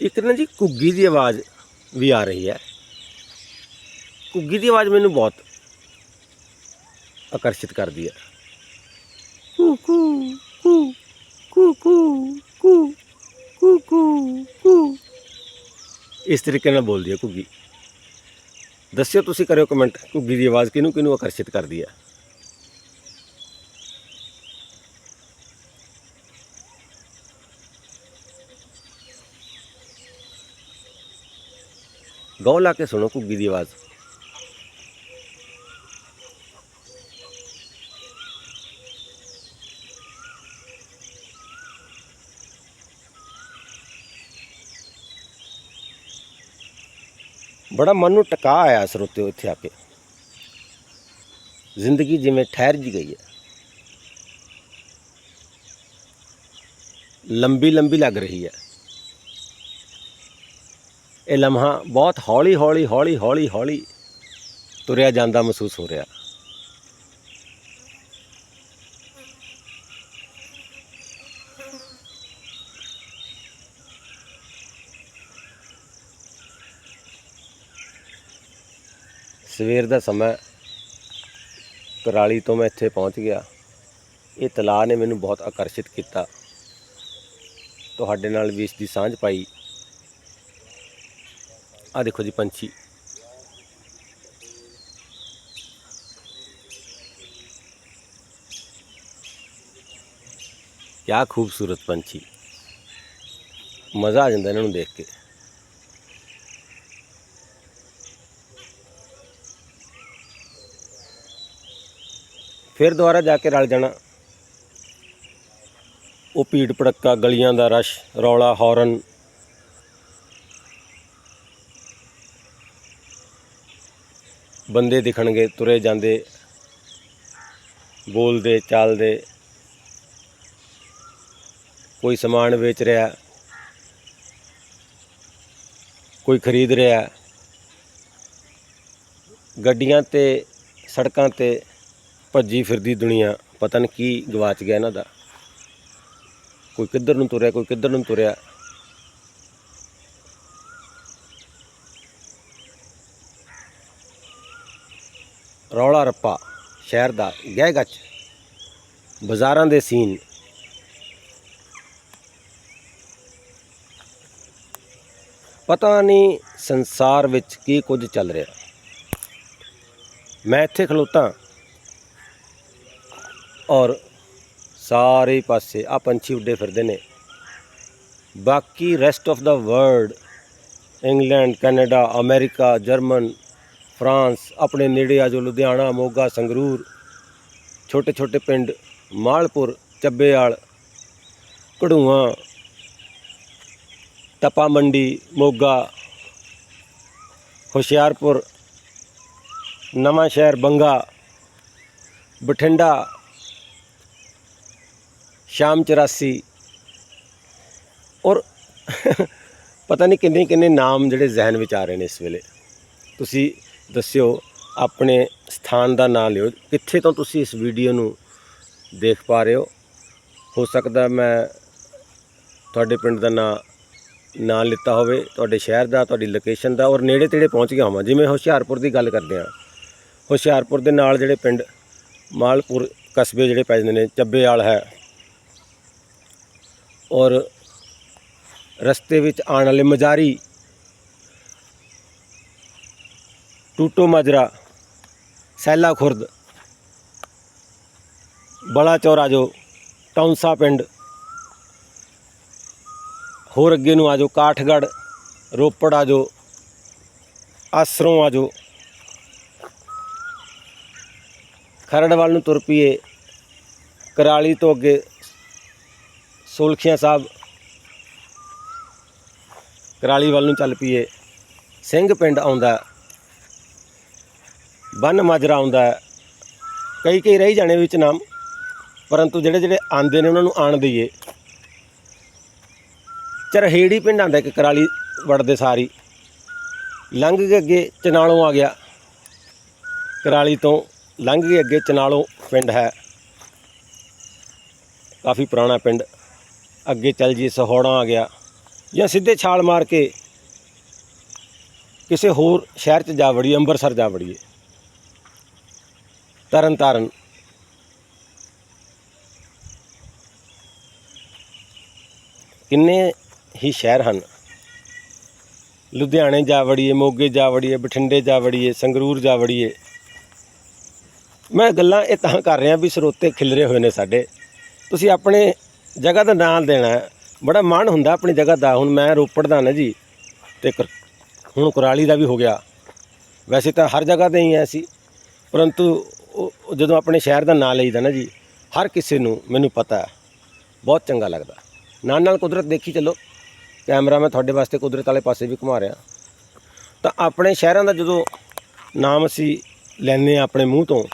Speaker 1: ਇੱਕ ਨਾ ਜੀ ਘੁੱਗੀ ਦੀ ਆਵਾਜ਼ ਵੀ ਆ ਰਹੀ ਹੈ ਘੁੱਗੀ ਦੀ ਆਵਾਜ਼ ਮੈਨੂੰ ਬਹੁਤ ਆਕਰਸ਼ਿਤ ਕਰਦੀ ਹੈ cu, cu, cu, cu, cu, cu, cu, cu ਇਸ ਤਰੀਕੇ ਨਾਲ ਬੋਲਦੀ ਹੈ ਘੁੱਗੀ। ਦੱਸਿਓ ਤੁਸੀਂ ਕਰਿਓ ਕਮੈਂਟ ਘੁੱਗੀ ਦੀ ਆਵਾਜ਼ ਕਿਹਨੂੰ ਕਿਹਨੂੰ ਆਕਰਸ਼ਿਤ ਕਰਦੀ ਹੈ? ਗੌ ਲਾ ਕੇ ਸੁਣੋ ਘੁੱਗੀ ਦੀ ਆਵਾਜ਼। ਬੜਾ ਮਨ ਨੂੰ ਟਿਕਾ ਆਇਆ ਸਰੋਤਿਓ ਇੱਥੇ ਆ ਕੇ। ਜ਼ਿੰਦਗੀ ਜਿਵੇਂ ਠਹਿਰ ਜੀ ਗਈ ਹੈ। ਲੰਬੀ ਲੰਬੀ ਲੱਗ ਰਹੀ ਹੈ। ਇਹ ਲਮਹਾ ਬਹੁਤ ਹੌਲੀ ਹੌਲੀ ਹੌਲੀ ਹੌਲੀ ਹੌਲੀ ਤੁਰਿਆ ਜਾਂਦਾ ਮਹਿਸੂਸ ਹੋ ਰਿਹਾ। ਸਵੇਰ ਦਾ ਸਮਾਂ ਕਰਾਲੀ ਤੋਂ ਮੈਂ ਇੱਥੇ ਪਹੁੰਚ ਗਿਆ। ਇਹ ਤਲਾਅ ਨੇ ਮੈਨੂੰ ਬਹੁਤ ਆਕਰਸ਼ਿਤ ਕੀਤਾ। ਤੁਹਾਡੇ ਨਾਲ ਵੀ ਇਸ ਦੀ ਸਾਂਝ ਪਾਈ। ਆ ਦੇਖੋ ਜੀ ਪੰਛੀ। ਕਿਆ ਖੂਬਸੂਰਤ ਪੰਛੀ। ਮਜ਼ਾ ਆ ਜਾਂਦਾ ਇਹਨਾਂ ਨੂੰ ਦੇਖ ਕੇ। ਫਿਰ ਦੁਬਾਰਾ ਜਾ ਕੇ ਰਲ ਜਾਣਾ। ਉਹ ਭੀੜ ਭੜੱਕਾ, ਗਲੀਆਂ ਦਾ ਰਸ਼, ਰੌਲਾ, ਹੌਰਨ। ਬੰਦੇ ਦਿਖਣਗੇ, ਤੁਰੇ ਜਾਂਦੇ, ਬੋਲਦੇ, ਚੱਲਦੇ। ਕੋਈ ਸਮਾਨ ਵੇਚ ਰਿਹਾ, ਕੋਈ ਖਰੀਦ ਰਿਹਾ। ਗੱਡੀਆਂ ਤੇ, ਸੜਕਾਂ ਤੇ ਭੱਜੀ ਫਿਰਦੀ ਦੁਨੀਆ, ਪਤਾ ਨਹੀਂ ਕੀ ਗਵਾਚ ਗਿਆ ਇਹਨਾਂ ਦਾ। ਕੋਈ ਕਿੱਧਰ ਨੂੰ ਤੁਰਿਆ, ਕੋਈ ਕਿੱਧਰ ਨੂੰ ਤੁਰਿਆ। ਰੌਲਾ ਰੱਪਾ, ਸ਼ਹਿਰ ਦਾ ਗਹਿ ਗੱਚ ਬਾਜ਼ਾਰਾਂ ਦੇ ਸੀਨ। ਪਤਾ ਨਹੀਂ ਸੰਸਾਰ ਵਿੱਚ ਕੀ ਕੁਝ ਚੱਲ ਰਿਹਾ। ਮੈਂ ਇੱਥੇ ਖਲੋਤਾ। ਔਰ ਸਾਰੇ ਪਾਸੇ ਆ ਪੰਛੀ ਉੱਡੇ ਫਿਰਦੇ ਨੇ। ਬਾਕੀ rest of the world England Canada America German France ਆਪਣੇ ਨੇੜੇ ਆ ਜੋ ਲੁਧਿਆਣਾ, ਮੋਗਾ, ਸੰਗਰੂਰ ਛੋਟੇ ਛੋਟੇ ਪਿੰਡ ਮਾਲਪੁਰ, ਚੱਬੇਵਾਲ ਕਢੂਆਂ ਤਪਾ ਮੰਡੀ ਮੋਗਾ, ਹੁਸ਼ਿਆਰਪੁਰ ਨਵਾਂ ਸ਼ਹਿਰ ਬੰਗਾ, ਬਠਿੰਡਾ ਸ਼ਾਮ 84 ਔਰ ਪਤਾ ਨਹੀਂ ਕਿੰਨੇ ਕਿੰਨੇ ਨਾਮ ਜਿਹੜੇ ਜ਼ਿਹਨ ਵਿੱਚ ਆ ਰਹੇ ਨੇ ਇਸ ਵੇਲੇ। ਤੁਸੀਂ ਦੱਸਿਓ, ਆਪਣੇ ਸਥਾਨ ਦਾ ਨਾਮ ਲਿਓ। ਕਿੱਥੇ ਤੋਂ ਤੁਸੀਂ ਇਸ ਵੀਡੀਓ ਨੂੰ ਦੇਖ ਪਾ ਰਹੇ ਹੋ? ਹੋ ਸਕਦਾ ਮੈਂ ਤੁਹਾਡੇ ਪਿੰਡ ਦਾ ਨਾਂ ਨਾਂ ਲਿੱਤਾ ਹੋਵੇ, ਤੁਹਾਡੇ ਸ਼ਹਿਰ ਦਾ, ਤੁਹਾਡੀ ਲੋਕੇਸ਼ਨ ਦਾ, ਔਰ ਨੇੜੇ ਤੇੜੇ ਪਹੁੰਚ ਗਿਆ ਹੋਵਾਂ। ਜਿਵੇਂ ਹੁਸ਼ਿਆਰਪੁਰ ਦੀ ਗੱਲ ਕਰਦੇ ਹਾਂ। ਹੁਸ਼ਿਆਰਪੁਰ ਦੇ ਨਾਲ ਜਿਹੜੇ ਪਿੰਡ ਮਾਲਪੁਰ ਕਸਬੇ ਜਿਹੜੇ ਪੈ ਜਾਂਦੇ ਨੇ, ਚੱਬੇਵਾਲ ਹੈ। ਔਰ ਰਸਤੇ ਵਿੱਚ ਆਉਣ ਵਾਲੇ ਮਜਾਰੀ ਟੂਟੋ ਮਾਜਰਾ, ਸੈਲਾ ਖੁਰਦ ਬੜਾ ਚੌਰਾ ਜੋ ਟੌਂਸਾ ਪਿੰਡ, ਹੋਰ ਅੱਗੇ ਨੂੰ ਆ ਜਾਓ ਕਾਠਗੜ੍ਹ, ਰੋਪੜ ਆ ਜਾਓ ਆਸਰੋਂ ਆ ਜਾਓ ਖਰੜ ਵੱਲ ਨੂੰ ਤੁਰ ਪਈਏ ਕਰਾਲੀ ਤੋਂ ਅੱਗੇ ਸੋਲਖੀਆਂ ਸਾਹਿਬ ਕਰਾਲੀ ਵੱਲ ਨੂੰ ਚੱਲ ਪਈਏ। ਸਿੰਘ ਪਿੰਡ ਆਉਂਦਾ ਬੰਨ ਮਾਜਰਾ ਆਉਂਦਾ ਕਈ ਕਈ ਰਹੀ ਜਾਣੇ ਵਿੱਚ ਨਾਮ, ਪਰੰਤੂ ਜਿਹੜੇ ਜਿਹੜੇ ਆਂਦੇ ਨੇ ਉਹਨਾਂ ਨੂੰ ਆਣ ਦਈਏ। ਚਰਹੇੜੀ ਪਿੰਡ ਆਂਦਾ ਇੱਕ ਕਰਾਲੀ ਵੜਦੇ ਸਾਰੀ। ਲੰਘ ਕੇ ਅੱਗੇ ਚਨਾਲੋਂ ਆ ਗਿਆ। ਕਰਾਲੀ ਤੋਂ ਲੰਘ ਕੇ ਅੱਗੇ ਚਨਾਲੋਂ ਪਿੰਡ ਹੈ। ਕਾਫੀ ਪੁਰਾਣਾ ਪਿੰਡ। ਅੱਗੇ ਚੱਲ ਜੀ ਸਹੌੜਾ ਆ ਗਿਆ। ਜਾਂ ਸਿੱਧੇ ਛਾਲ ਮਾਰ ਕੇ ਕਿਸੇ ਹੋਰ ਸ਼ਹਿਰ 'ਚ ਜਾ ਵੜੀਏ ਅੰਮ੍ਰਿਤਸਰ ਜਾ ਵੜੀਏ। ਤਰਨ ਤਾਰਨ ਕਿੰਨੇ ਹੀ ਸ਼ਹਿਰ ਹਨ? ਲੁਧਿਆਣੇ ਜਾ ਵੜੀਏ, ਮੋਗੇ ਜਾ ਵੜੀਏ, ਬਠਿੰਡੇ ਜਾ ਵੜੀਏ, ਸੰਗਰੂਰ ਜਾ ਵੜੀਏ। ਮੈਂ ਗੱਲਾਂ ਇਹ ਤਾਂ ਕਰ ਰਿਹਾ ਵੀ ਸਰੋਤੇ ਖਿਲਰੇ ਹੋਏ ਨੇ ਸਾਡੇ। ਤੁਸੀਂ ਆਪਣੇ ਜਗ੍ਹਾ ਦਾ ਨਾਂ ਦੇਣਾ ਹੈ। ਬੜਾ ਮਾਣ ਹੁੰਦਾ ਆਪਣੀ ਜਗ੍ਹਾ ਦਾ। ਹੁਣ ਮੈਂ ਰੋਪੜ ਦਾ ਨਾ ਜੀ, ਤੇ ਕਰ- ਹੁਣ ਕੁਰਾਲੀ ਦਾ ਵੀ ਹੋ ਗਿਆ। ਵੈਸੇ ਤਾਂ ਹਰ ਜਗ੍ਹਾ ਤੇ ਹੀ ਐ ਸੀ। ਪਰੰਤੂ ਉਹ- ਉਹ ਜਦੋਂ ਆਪਣੇ ਸ਼ਹਿਰ ਦਾ ਨਾਂ ਲਈਦਾ ਨਾ ਜੀ, ਹਰ ਕਿਸੇ ਨੂੰ ਮੈਨੂੰ ਪਤਾ ਹੈ। ਬਹੁਤ ਚੰਗਾ ਲੱਗਦਾ। ਨਾਲ ਨਾਲ ਕੁਦਰਤ ਦੇਖੀ ਚੱਲੋ। ਕੈਮਰਾ ਮੈਂ ਤੁਹਾਡੇ ਵਾਸਤੇ ਕੁਦਰਤ ਵਾਲੇ ਪਾਸੇ ਵੀ ਘੁਮਾ ਰਿਹਾ। ਤਾਂ ਆਪਣੇ ਸ਼ਹਿਰਾਂ ਦਾ ਜਦੋਂ ਨਾਮ ਅਸੀਂ ਲੈਂਦੇ ਹਾਂ ਆਪਣੇ ਮੂੰਹ ਤੋਂ,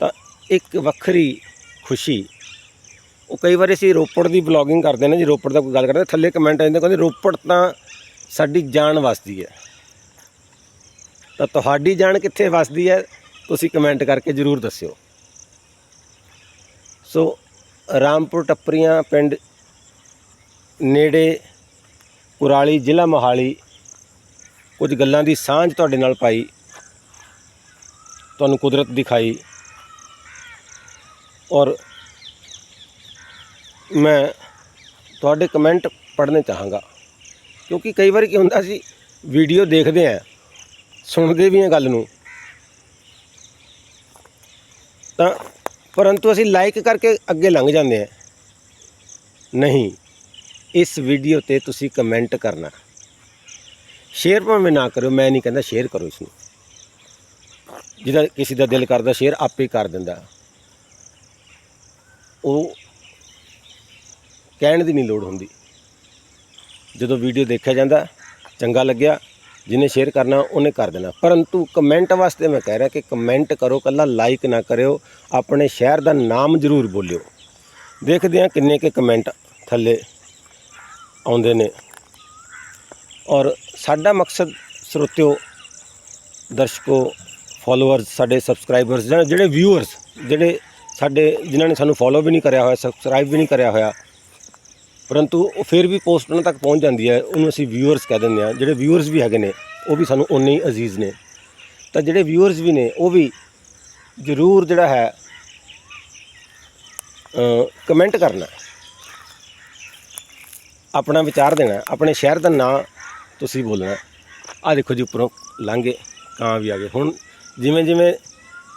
Speaker 1: ਤਾਂ ਇੱਕ ਵੱਖਰੀ ਖੁਸ਼ੀ ਉਹ ਕਈ ਵਾਰੀ ਅਸੀਂ ਰੋਪੜ ਦੀ ਬਲੌਗਿੰਗ ਕਰਦੇ ਨੇ ਜੀ, ਰੋਪੜ ਦਾ ਕੋਈ ਗੱਲ ਕਰਦੇ, ਥੱਲੇ ਕਮੈਂਟ ਆ ਕਹਿੰਦੇ ਰੋਪੜ ਤਾਂ ਸਾਡੀ ਜਾਨ ਵਸਦੀ ਹੈ। ਤਾਂ ਤੁਹਾਡੀ ਜਾਨ ਕਿੱਥੇ ਵਸਦੀ ਹੈ, ਤੁਸੀਂ ਕਮੈਂਟ ਕਰਕੇ ਜ਼ਰੂਰ ਦੱਸਿਓ। ਸੋ, ਰਾਮਪੁਰ ਟੱਪਰੀਆਂ ਪਿੰਡ ਨੇੜੇ ਕੁਰਾਲੀ ਜ਼ਿਲ੍ਹਾ ਮੋਹਾਲੀ, ਕੁਝ ਗੱਲਾਂ ਦੀ ਸਾਂਝ ਤੁਹਾਡੇ ਨਾਲ ਪਾਈ, ਤੁਹਾਨੂੰ ਕੁਦਰਤ ਦਿਖਾਈ ਔਰ ਮੈਂ ਤੁਹਾਡੇ ਕਮੈਂਟ ਪੜ੍ਹਨੇ ਚਾਹਾਂਗਾ। ਕਿਉਂਕਿ ਕਈ ਵਾਰ ਕੀ ਹੁੰਦਾ ਸੀ, ਵੀਡੀਓ ਦੇਖਦੇ ਆ, ਸੁਣਦੇ ਵੀ ਆ ਗੱਲ ਨੂੰ। ਤਾਂ ਪਰੰਤੂ ਅਸੀਂ ਲਾਈਕ ਕਰਕੇ ਅੱਗੇ ਲੰਘ ਜਾਂਦੇ ਆ। ਨਹੀਂ, ਇਸ ਵੀਡੀਓ ਤੇ ਤੁਸੀਂ ਕਮੈਂਟ ਕਰਨਾ। ਸ਼ੇਅਰ ਭਾਵੇਂ ਨਾ ਕਰਿਓ, ਮੈਂ ਨਹੀਂ ਕਹਿੰਦਾ ਸ਼ੇਅਰ ਕਰੋ ਇਸ ਨੂੰ ਜਿਹਦਾ ਕਿਸੇ ਦਾ ਦਿਲ ਕਰਦਾ, ਸ਼ੇਅਰ ਆਪੇ ਕਰ ਦਿੰਦਾ। ਉਹ ਕਹਿਣ ਦੀ ਨਹੀਂ ਲੋੜ ਹੁੰਦੀ। ਜਦੋਂ ਵੀਡੀਓ ਦੇਖਿਆ ਜਾਂਦਾ, ਚੰਗਾ ਲੱਗਿਆ, ਜਿਹਨੇ ਸ਼ੇਅਰ ਕਰਨਾ, ਉਹਨੇ ਕਰ ਦੇਣਾ। ਪਰੰਤੂ ਕਮੈਂਟ ਵਾਸਤੇ ਮੈਂ ਕਹਿ ਰਿਹਾ ਕਿ ਕਮੈਂਟ ਕਰੋ ਕੱਲਾ ਲਾਈਕ ਨਾ ਕਰਿਓ, ਆਪਣੇ ਸ਼ਹਿਰ ਦਾ ਨਾਮ ਜ਼ਰੂਰ ਬੋਲਿਓ। ਦੇਖਦੇ ਹਾਂ ਕਿੰਨੇ ਕੇ ਕਮੈਂਟ ਥੱਲੇ ਆਉਂਦੇ ਨੇ। ਔਰ ਸਾਡਾ ਮਕਸਦ ਸਰੋਤਿਓ, ਦਰਸ਼ਕੋ ਫਾਲੋਅਰਸ ਸਾਡੇ ਸਬਸਕ੍ਰਾਈਬਰਸ ਜਾਂ ਜਿਹੜੇ ਵਿਊਅਰਸ ਜਿਹੜੇ ਸਾਡੇ ਜਿਨ੍ਹਾਂ ਨੇ ਸਾਨੂੰ ਫੋਲੋ ਵੀ ਨਹੀਂ ਕਰਿਆ ਹੋਇਆ ਸਬਸਕ੍ਰਾਈਬ ਵੀ ਨਹੀਂ ਕਰਿਆ ਹੋਇਆ ਪਰੰਤੂ ਉਹ ਫਿਰ ਵੀ ਪੋਸਟ ਉਹਨਾਂ ਤੱਕ ਪਹੁੰਚ ਜਾਂਦੀ ਹੈ, ਉਹਨੂੰ ਅਸੀਂ ਵਿਊਅਰਸ ਕਹਿ ਦਿੰਦੇ ਆ ਜਿਹੜੇ ਵਿਊਅਰਸ ਵੀ ਹੈਗੇ ਨੇ, ਉਹ ਵੀ ਸਾਨੂੰ ਉਨੇ ਹੀ ਅਜ਼ੀਜ਼ ਨੇ। ਤਾਂ ਜਿਹੜੇ ਵਿਊਅਰਸ ਵੀ ਨੇ, ਉਹ ਵੀ ਜ਼ਰੂਰ ਜਿਹੜਾ ਹੈ ਕਮੈਂਟ ਕਰਨਾ ਆਪਣਾ ਵਿਚਾਰ ਦੇਣਾ ਆਪਣੇ ਸ਼ਹਿਰ ਦਾ ਨਾਂ ਤੁਸੀਂ ਬੋਲਣਾ ਆ ਦੇਖੋ ਜੀ, ਉੱਪਰੋਂ ਲਾਂਘੇ ਕਾਂ ਵੀ ਆ ਗਏ। ਹੁਣ ਜਿਵੇਂ ਜਿਵੇਂ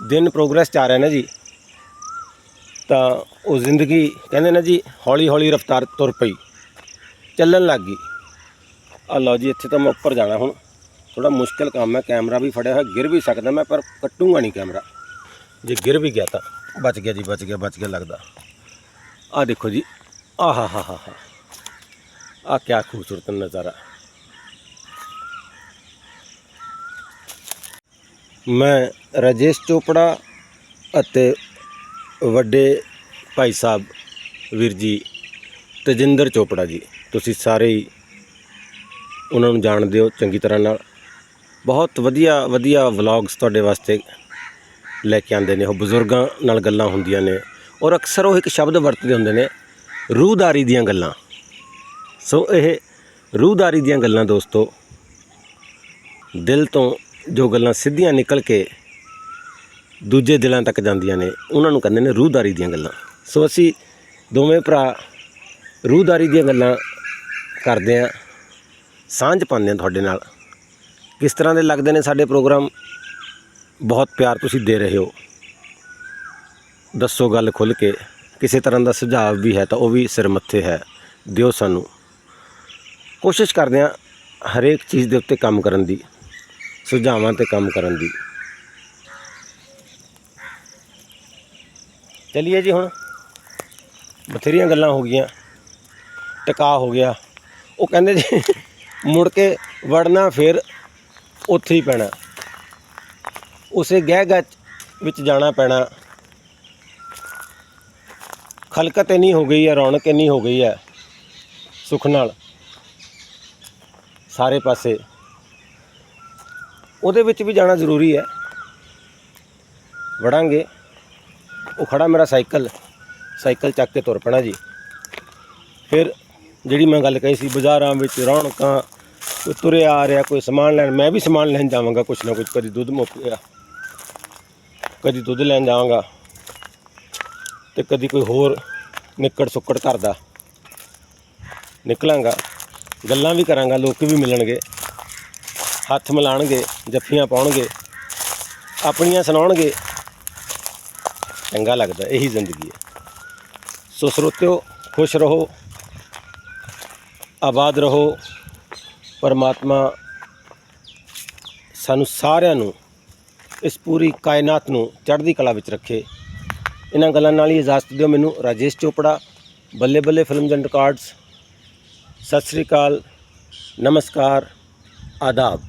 Speaker 1: ਦਿਨ ਪ੍ਰੋਗਰੈਸ ਚ ਆ ਰਿਹਾ ਨਾ ਜੀ ਤਾਂ ਉਹ ਜ਼ਿੰਦਗੀ ਕਹਿੰਦੇ ਨਾ ਜੀ ਹੌਲੀ ਹੌਲੀ ਰਫ਼ਤਾਰ ਤੁਰ ਪਈ, ਚੱਲਣ ਲੱਗ ਗਈ। ਆ ਲਓ ਜੀ, ਇੱਥੇ ਤਾਂ ਮੈਂ ਉੱਪਰ ਜਾਣਾ ਹੁਣ। ਥੋੜਾ ਮੁਸ਼ਕਲ ਕੰਮ ਹੈ, ਕੈਮਰਾ ਵੀ ਫੜਿਆ ਹੋਇਆ, ਗਿਰ ਵੀ ਸਕਦਾ ਮੈਂ, ਪਰ ਕੱਟੂੰਗਾ ਨਹੀਂ ਕੈਮਰਾ। ਜੇ ਗਿਰ ਵੀ ਗਿਆ ਤਾਂ, ਬਚ ਗਿਆ ਜੀ, ਬਚ ਗਿਆ ਬਚ ਗਿਆ ਲੱਗਦਾ। ਆ ਦੇਖੋ ਜੀ, ਆਹਾ, ਹਾ ਹਾ ਹਾ ਆ ਕਿਆ ਖੂਬਸੂਰਤ ਨਜ਼ਾਰਾ। ਮੈਂ ਰਾਜੇਸ਼ ਚੋਪੜਾ ਅਤੇ ਵੱਡੇ ਭਾਈ ਸਾਹਿਬ ਵੀਰ ਜੀ ਤਜਿੰਦਰ ਚੋਪੜਾ ਜੀ, ਤੁਸੀਂ ਸਾਰੇ ਹੀ ਉਹਨਾਂ ਨੂੰ ਜਾਣਦੇ ਹੋ ਚੰਗੀ ਤਰ੍ਹਾਂ ਨਾਲ। ਬਹੁਤ ਵਧੀਆ ਵਧੀਆ ਵਲੌਗਸ ਤੁਹਾਡੇ ਵਾਸਤੇ ਲੈ ਕੇ ਆਉਂਦੇ ਨੇ, ਉਹ ਬਜ਼ੁਰਗਾਂ ਨਾਲ ਗੱਲਾਂ ਹੁੰਦੀਆਂ ਨੇ ਔਰ ਅਕਸਰ ਉਹ ਇੱਕ ਸ਼ਬਦ ਵਰਤਦੇ ਹੁੰਦੇ ਨੇ, ਰੂਹਦਾਰੀ ਦੀਆਂ ਗੱਲਾਂ। ਸੋ ਇਹ ਰੂਹਦਾਰੀ ਦੀਆਂ ਗੱਲਾਂ ਦੋਸਤੋ, ਦਿਲ ਤੋਂ ਜੋ ਗੱਲਾਂ ਸਿੱਧੀਆਂ ਨਿਕਲ ਕੇ ਦੂਜੇ ਦਿਲਾਂ ਤੱਕ ਜਾਂਦੀਆਂ ਨੇ, ਉਹਨਾਂ ਨੂੰ ਕਹਿੰਦੇ ਨੇ ਰੂਹਦਾਰੀ ਦੀਆਂ ਗੱਲਾਂ। ਸੋ ਅਸੀਂ ਦੋਵੇਂ ਭਰਾ ਰੂਹਦਾਰੀ ਦੀਆਂ ਗੱਲਾਂ ਕਰਦੇ ਹਾਂ। ਸਾਂਝ ਪਾਉਂਦੇ ਹਾਂ ਤੁਹਾਡੇ ਨਾਲ। ਕਿਸ ਤਰ੍ਹਾਂ ਦੇ ਲੱਗਦੇ ਨੇ ਸਾਡੇ ਪ੍ਰੋਗਰਾਮ? ਬਹੁਤ ਪਿਆਰ ਤੁਸੀਂ ਦੇ ਰਹੇ ਹੋ। ਦੱਸੋ ਗੱਲ ਖੁੱਲ ਕੇ। ਕਿਸੇ ਤਰ੍ਹਾਂ ਦਾ ਸੁਝਾਅ ਵੀ ਹੈ ਤਾਂ ਉਹ ਵੀ ਸਿਰ ਮੱਥੇ ਹੈ। ਦਿਓ ਸਾਨੂੰ। ਕੋਸ਼ਿਸ਼ ਕਰਦੇ ਹਾਂ ਹਰੇਕ ਚੀਜ਼ ਦੇ ਉੱਤੇ ਕੰਮ ਕਰਨ ਦੀ, ਸੁਝਾਵਾਂ ਤੇ ਕੰਮ ਕਰਨ ਦੀ। ਚਲਿਏ ਜੀ ਹੁਣ। ਬਥੇਰੀਆਂ ਗੱਲਾਂ ਹੋ ਗਈਆਂ। ਟਿਕਾ ਹੋ ਗਿਆ। ਉਹ ਕਹਿੰਦੇ ਜੀ, ਮੁੜ ਕੇ ਵੜਨਾ ਫਿਰ ਉੱਥੇ ਹੀ ਪੈਣਾ। ਉਸੇ ਗਹਿ ਗੱਚ ਵਿੱਚ ਜਾਣਾ ਪੈਣਾ। ਖਲਕਤ ਇੰਨੀ ਹੋ ਗਈ ਹੈ, ਰੌਣਕ ਇੰਨੀ ਹੋ ਗਈ ਹੈ ਸੁੱਖ ਨਾਲ। ਸਾਰੇ ਪਾਸੇ। ਉਹਦੇ ਵਿੱਚ ਵੀ ਜਾਣਾ ਜ਼ਰੂਰੀ ਹੈ। ਵੜਾਂਗੇ। ਉਹ ਖੜਾ ਮੇਰਾ ਸਾਈਕਲ ਸਾਈਕਲ ਚੱਕ ਕੇ ਤੁਰ ਪੈਣਾ ਜੀ। ਫਿਰ ਜਿਹੜੀ ਮੈਂ ਗੱਲ ਕਹੀ ਸੀ, ਬਾਜ਼ਾਰਾਂ ਵਿੱਚ ਰੌਣਕਾਂ, ਕੋਈ ਤੁਰਿਆ ਆ ਰਿਹਾ, ਕੋਈ ਸਮਾਨ ਲੈਣ, ਮੈਂ ਵੀ ਸਮਾਨ ਲੈਣ ਜਾਵਾਂਗਾ, ਕੁਛ ਨਾ ਕੁਛ, ਕਦੀ ਦੁੱਧ ਮੁੱਕ ਗਿਆ, ਕਦੀ ਦੁੱਧ ਲੈਣ ਜਾਵਾਂਗਾ ਤੇ ਕਦੀ ਕੋਈ ਹੋਰ ਨਿੱਕੜ ਸੁੱਕੜ ਕਰਦਾ ਨਿਕਲਾਂਗਾ। ਗੱਲਾਂ ਵੀ ਕਰਾਂਗਾ, ਲੋਕ ਵੀ ਮਿਲਣਗੇ, ਹੱਥ ਮਿਲਾਣਗੇ, ਜੱਫੀਆਂ ਪਾਉਣਗੇ, ਆਪਣੀਆਂ ਸੁਣਾਉਣਗੇ। ਚੰਗਾ ਲੱਗਦਾ, ਇਹੀ ਜ਼ਿੰਦਗੀ ਹੈ। ਸੋ ਸਰੋਤਿਓ, ਖੁਸ਼ ਰਹੋ, ਆਬਾਦ ਰਹੋ, ਪਰਮਾਤਮਾ ਸਾਨੂੰ ਸਾਰਿਆਂ ਨੂੰ ਇਸ ਪੂਰੀ ਕਾਇਨਾਤ ਨੂੰ ਚੜ੍ਹਦੀ ਕਲਾ ਵਿੱਚ ਰੱਖੇ। ਇਹਨਾਂ ਗੱਲਾਂ ਨਾਲ ਹੀ ਇਜਾਜ਼ਤ ਦਿਓ ਮੈਨੂੰ ਰਾਜੇਸ਼ ਚੋਪੜਾ, ਬੱਲੇ ਬੱਲੇ films and records Sat Sri ਅਕਾਲ, ਨਮਸਕਾਰ, ਆਦਾਬ।